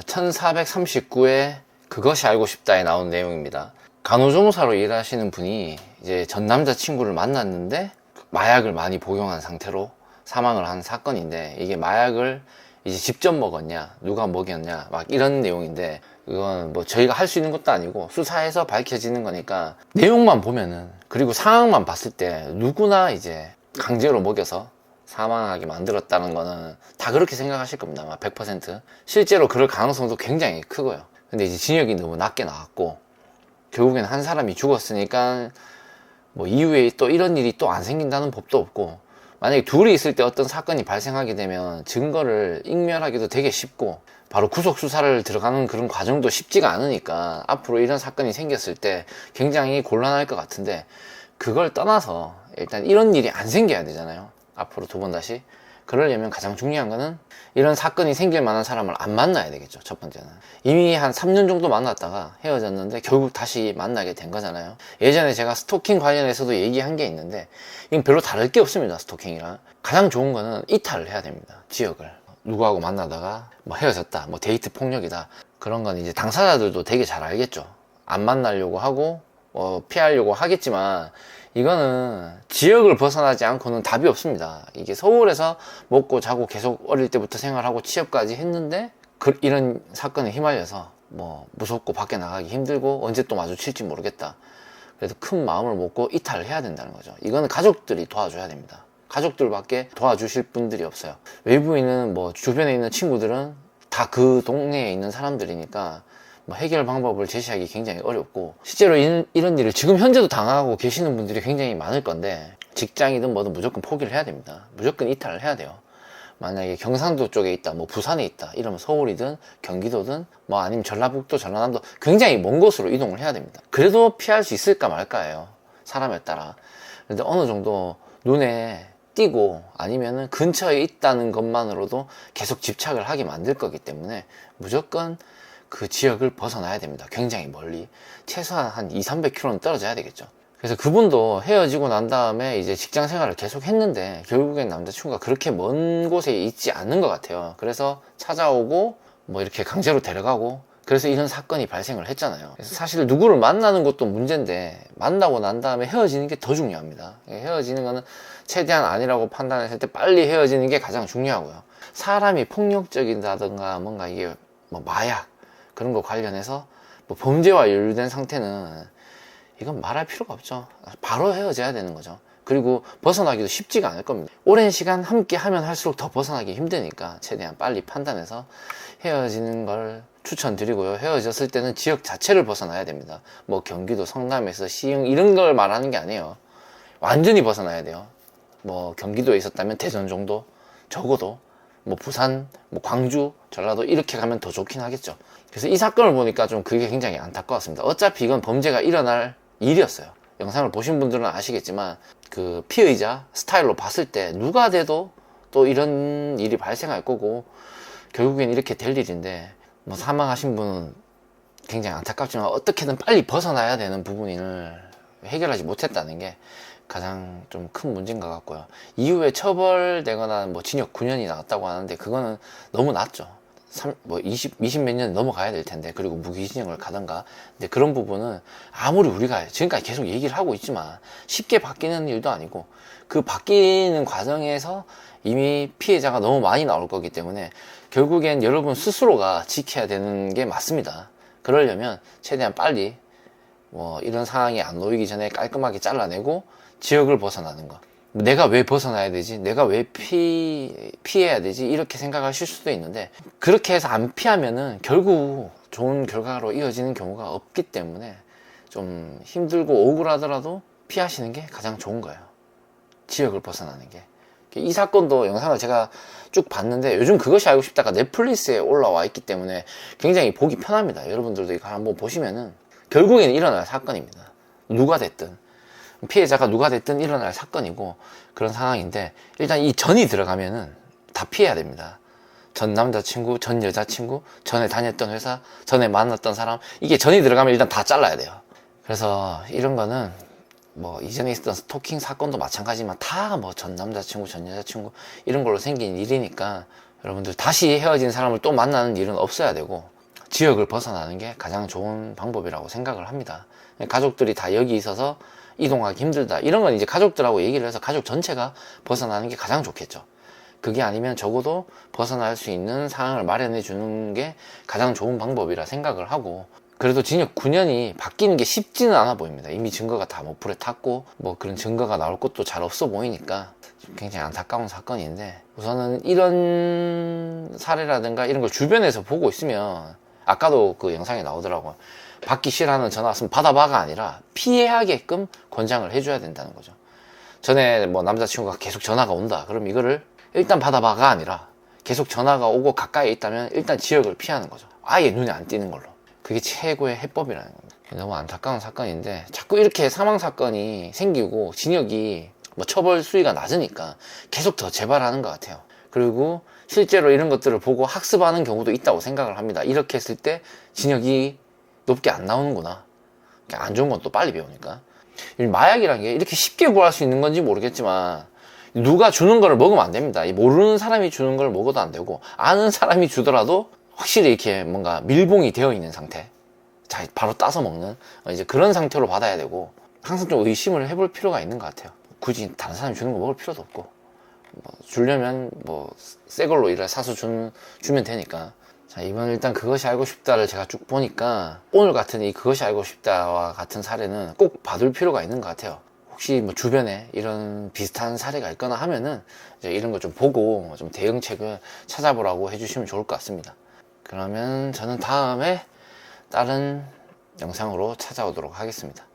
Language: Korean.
1439에 그것이 알고 싶다에 나온 내용입니다. 간호조무사로 일하시는 분이 이제 전 남자친구를 만났는데 마약을 많이 복용한 상태로 사망을 한 사건인데 이게 마약을 이제 직접 먹었냐 누가 먹였냐 막 이런 내용인데 이건 뭐 저희가 할 수 있는 것도 아니고 수사해서 밝혀지는 거니까 내용만 보면은 그리고 상황만 봤을 때 누구나 이제 강제로 먹여서 사망하게 만들었다는 거는 다 그렇게 생각하실 겁니다. 아마 100% 실제로 그럴 가능성도 굉장히 크고요. 근데 이제 진역이 너무 낮게 나왔고 결국엔 한 사람이 죽었으니까 뭐 이후에 또 이런 일이 또 안 생긴다는 법도 없고 만약에 둘이 있을 때 어떤 사건이 발생하게 되면 증거를 인멸하기도 되게 쉽고 바로 구속 수사를 들어가는 그런 과정도 쉽지가 않으니까 앞으로 이런 사건이 생겼을 때 굉장히 곤란할 것 같은데 그걸 떠나서 일단 이런 일이 안 생겨야 되잖아요 앞으로 두 번 다시 그러려면 가장 중요한 거는 이런 사건이 생길 만한 사람을 안 만나야 되겠죠 첫 번째는. 이미 한 3년 정도 만났다가 헤어졌는데 결국 다시 만나게 된 거잖아요. 예전에 제가 스토킹 관련해서도 얘기한 게 있는데 이건 별로 다를 게 없습니다 스토킹이랑 가장 좋은 거는 이탈을 해야 됩니다 지역을. 누구하고 만나다가 뭐 헤어졌다 뭐 데이트 폭력이다. 그런 건 이제 당사자들도 되게 잘 알겠죠. 안 만나려고 하고 어, 피하려고 하겠지만 이거는 지역을 벗어나지 않고는 답이 없습니다. 이게 서울에서 먹고 자고 계속 어릴 때부터 생활하고 취업까지 했는데 그, 이런 사건에 휘말려서 뭐 무섭고 밖에 나가기 힘들고 언제 또 마주칠지 모르겠다. 그래서 큰 마음을 먹고 이탈을 해야 된다는 거죠. 이거는 가족들이 도와줘야 됩니다. 가족들밖에 도와주실 분들이 없어요. 외부인은 뭐 주변에 있는 친구들은 다 그 동네에 있는 사람들이니까 뭐 해결 방법을 제시하기 굉장히 어렵고 실제로 이런, 이런 일을 지금 현재도 당하고 계시는 분들이 굉장히 많을 건데 직장이든 뭐든 무조건 포기를 해야 됩니다. 무조건 이탈을 해야 돼요. 만약에 경상도 쪽에 있다, 뭐 부산에 있다, 이러면 서울이든 경기도든 뭐 아니면 전라북도, 전라남도 굉장히 먼 곳으로 이동을 해야 됩니다. 그래도 피할 수 있을까 말까예요. 사람에 따라. 근데 어느 정도 눈에 띄고 아니면은 근처에 있다는 것만으로도 계속 집착을 하게 만들 거기 때문에 무조건 그 지역을 벗어나야 됩니다. 굉장히 멀리. 최소한 한 2, 300km는 떨어져야 되겠죠. 그래서 그분도 헤어지고 난 다음에 이제 직장 생활을 계속 했는데 결국엔 남자친구가 그렇게 먼 곳에 있지 않는 것 같아요. 그래서 찾아오고 뭐 이렇게 강제로 데려가고 그래서 이런 사건이 발생을 했잖아요. 그래서 사실 누구를 만나는 것도 문제인데 만나고 난 다음에 헤어지는 게 더 중요합니다. 헤어지는 거는 최대한 아니라고 판단했을 때 빨리 헤어지는 게 가장 중요하고요. 사람이 폭력적이다든가 뭔가 이게 뭐 마약 그런 거 관련해서 뭐 범죄와 연루된 상태는 이건 말할 필요가 없죠. 바로 헤어져야 되는 거죠. 그리고 벗어나기도 쉽지가 않을 겁니다. 오랜 시간 함께 하면 할수록 더 벗어나기 힘드니까 최대한 빨리 판단해서 헤어지는 걸 추천드리고요. 헤어졌을 때는 지역 자체를 벗어나야 됩니다. 뭐 경기도 성남에서 시흥 이런 걸 말하는 게 아니에요. 완전히 벗어나야 돼요. 뭐 경기도에 있었다면 대전 정도 적어도 뭐 부산, 뭐 광주, 전라도 이렇게 가면 더 좋긴 하겠죠. 그래서 이 사건을 보니까 좀 그게 굉장히 안타까웠습니다. 어차피 이건 범죄가 일어날 일이었어요. 영상을 보신 분들은 아시겠지만 그 피의자 스타일로 봤을 때 누가 돼도 또 이런 일이 발생할 거고 결국엔 이렇게 될 일인데 뭐 사망하신 분은 굉장히 안타깝지만 어떻게든 빨리 벗어나야 되는 부분을 해결하지 못했다는 게 가장 좀 큰 문제인 것 같고요. 이후에 처벌되거나 뭐 징역 9년이 나왔다고 하는데 그거는 너무 낮죠. 3, 뭐 20, 20 몇 년 넘어가야 될 텐데 그리고 무기징역을 가던가 근데 그런 부분은 아무리 우리가 지금까지 계속 얘기를 하고 있지만 쉽게 바뀌는 일도 아니고 그 바뀌는 과정에서 이미 피해자가 너무 많이 나올 거기 때문에 결국엔 여러분 스스로가 지켜야 되는 게 맞습니다 그러려면 최대한 빨리 뭐 이런 상황이 안 놓이기 전에 깔끔하게 잘라내고 지역을 벗어나는 거 내가 왜 벗어나야 되지? 내가 왜 피, 피해야 되지? 이렇게 생각하실 수도 있는데, 그렇게 해서 안 피하면은 결국 좋은 결과로 이어지는 경우가 없기 때문에 좀 힘들고 억울하더라도 피하시는 게 가장 좋은 거예요. 지역을 벗어나는 게. 이 사건도 영상을 제가 쭉 봤는데 요즘 그것이 알고 싶다가 넷플릭스에 올라와 있기 때문에 굉장히 보기 편합니다. 여러분들도 이거 한번 보시면은 결국에는 일어날 사건입니다. 누가 됐든. 피해자가 누가 됐든 일어날 사건이고 그런 상황인데 일단 이 전이 들어가면은 다 피해야 됩니다. 전 남자친구, 전 여자친구, 전에 다녔던 회사, 전에 만났던 사람 이게 전이 들어가면 일단 다 잘라야 돼요. 그래서 이런 거는 뭐 이전에 있었던 스토킹 사건도 마찬가지지만 다 뭐 전 남자친구, 전 여자친구 이런 걸로 생긴 일이니까 여러분들 다시 헤어진 사람을 또 만나는 일은 없어야 되고 지역을 벗어나는 게 가장 좋은 방법이라고 생각을 합니다. 가족들이 다 여기 있어서 이동하기 힘들다. 이런 건 이제 가족들하고 얘기를 해서 가족 전체가 벗어나는 게 가장 좋겠죠. 그게 아니면 적어도 벗어날 수 있는 상황을 마련해 주는 게 가장 좋은 방법이라 생각을 하고 그래도 징역 9년이 바뀌는 게 쉽지는 않아 보입니다. 이미 증거가 다뭐 불에 탔고 뭐 그런 증거가 나올 것도 잘 없어 보이니까 굉장히 안타까운 사건인데 우선은 이런 사례라든가 이런 걸 주변에서 보고 있으면 아까도 그 영상에 나오더라고요. 받기 싫어하는 전화 왔으면 받아봐가 아니라 피해하게끔 권장을 해줘야 된다는 거죠. 전에 뭐 남자친구가 계속 전화가 온다. 그럼 이거를 일단 받아봐가 아니라 계속 전화가 오고 가까이 있다면 일단 지역을 피하는 거죠. 아예 눈에 안 띄는 걸로. 그게 최고의 해법이라는 겁니다. 너무 안타까운 사건인데 자꾸 이렇게 사망 사건이 생기고 징역이 뭐 처벌 수위가 낮으니까 계속 더 재발하는 것 같아요. 그리고 실제로 이런 것들을 보고 학습하는 경우도 있다고 생각을 합니다. 이렇게 했을 때 징역이 높게 안 나오는구나. 안 좋은 건 또 빨리 배우니까. 이 마약이라는 게 이렇게 쉽게 구할 수 있는 건지 모르겠지만 누가 주는 걸 먹으면 안 됩니다. 이 모르는 사람이 주는 걸 먹어도 안 되고 아는 사람이 주더라도 확실히 이렇게 뭔가 밀봉이 되어 있는 상태. 자, 바로 따서 먹는 어, 이제 그런 상태로 받아야 되고 항상 좀 의심을 해볼 필요가 있는 것 같아요. 굳이 다른 사람이 주는 거 먹을 필요도 없고 뭐 주려면 뭐 새 걸로 이래 사서 준, 주면 되니까. 자 이번 일단 그것이 알고 싶다를 제가 쭉 보니까 오늘 같은 이 그것이 알고 싶다와 같은 사례는 꼭 봐둘 필요가 있는 것 같아요. 혹시 뭐 주변에 이런 비슷한 사례가 있거나 하면은 이제 이런 거 좀 보고 좀 대응책을 찾아보라고 해주시면 좋을 것 같습니다. 그러면 저는 다음에 다른 영상으로 찾아오도록 하겠습니다